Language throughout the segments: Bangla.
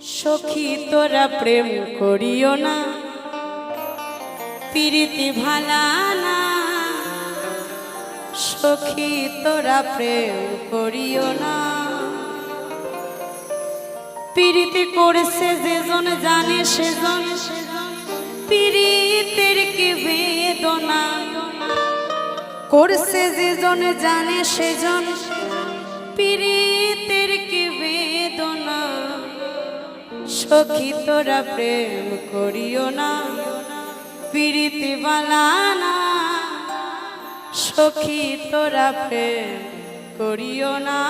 সখী, তোরা প্রেম করিও না। প্রীতি ভালা না। সখী, তোরা প্রেম করিও না। প্রীতি করেছে যেজন, জানে সেজন। প্রীতির কি বেদনা? করছে যেজন, জানে সেজন। প্রীতির কি সখী তোরা প্রেম করিও না প্রীতি বালানা সখী তোরা প্রেম করিও না।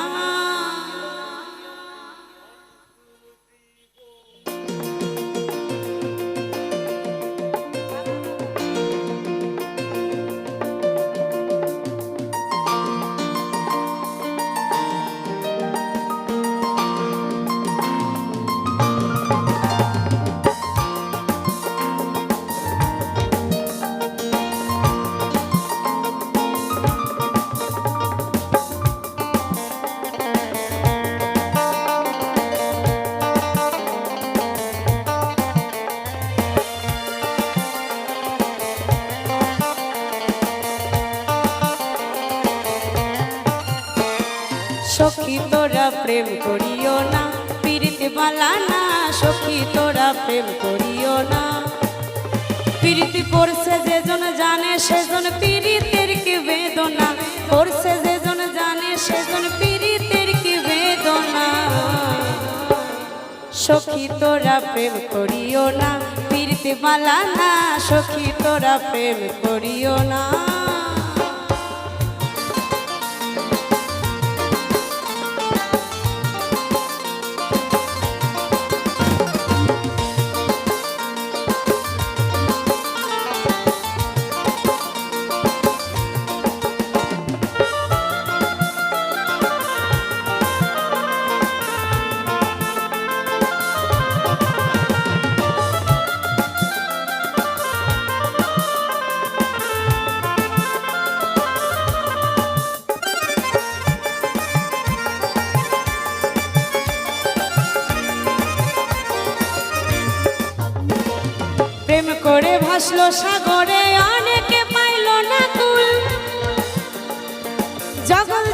করিও না, প্রীতি বালানা সখী তোরা প্রেম করিও না। প্রীতি করছে যেজন জানে, সেজন পীড়িতের কি বেদনা। করছে যেজন জানে, সেজন পীড়িতের কি বেদনা। সখী তোরা প্রেম করিও না, প্রীতি বালানা সখী তোরা প্রেম করিও না। অনেকে পাইল না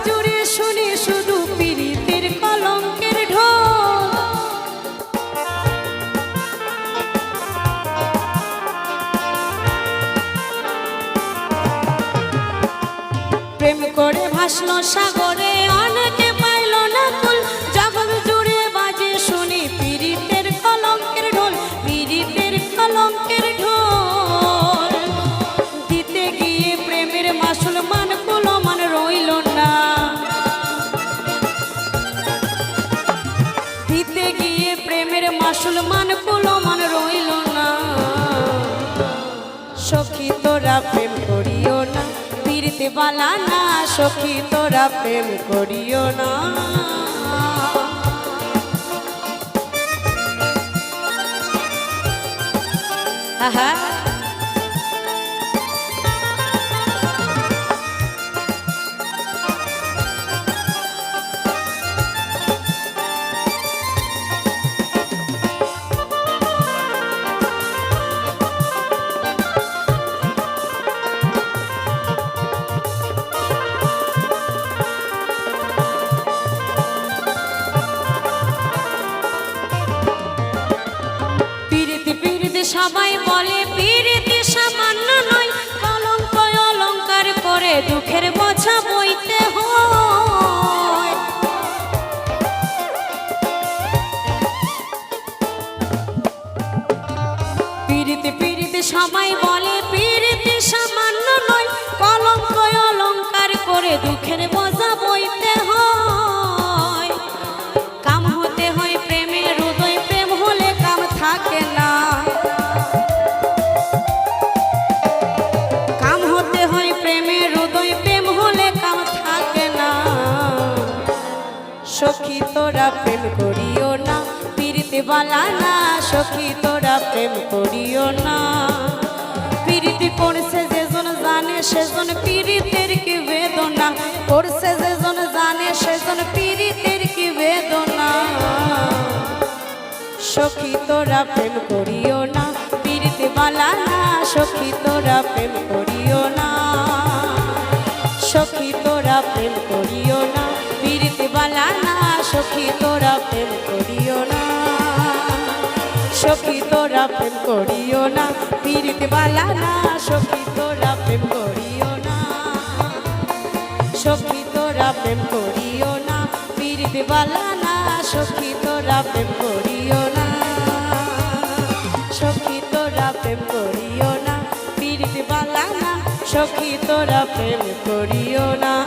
জুড়ে শুনি শুধু কলঙ্কের প্রেম করে ভাসলো সাগরে তোরা প্রেম করিও না। বীরতে বালা না সখী তোরা প্রেম করিও না। আহা বালা না, সখী, তোরা প্রেম করিও না। পীড়িতি করছে যেজন জানে, সেজন পীড়িতের কি বেদনা? করছে যেজন জানে, সেজন পীড়িতের কি বেদনা? সখী, তোরা প্রেম করিও না। পীড়িতে বালা না, সখী, তোরা প্রেম করিও না। সখী, তোরা প্রেম করিও না। পীড়িতে বালা না, সখী, তোরা প্রেম করিও সখী, তোরা প্রেম করিও না। পীড়িতে বালা না, সখী, তোরা প্রেম করিও না। সখী, তোরা প্রেম করিও না। পীড়িতে বালা না, সখী, তোরা প্রেম করিও না। সখী, তোরা প্রেম করিও না। পীড়িতে বালা না, সখী, তোরা প্রেম করিও না।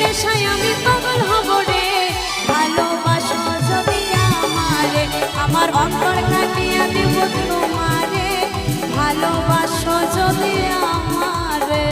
নেশায় আমি পাগল ভালোবাসো যদি আমারে আমার অন্তর কাটিয়া দেব ভালোবাসো যদি আমারে।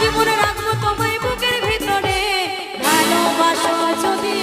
জীবনে রাখব তোমায় বুকের ভিতরে। ভালোবাসো যদি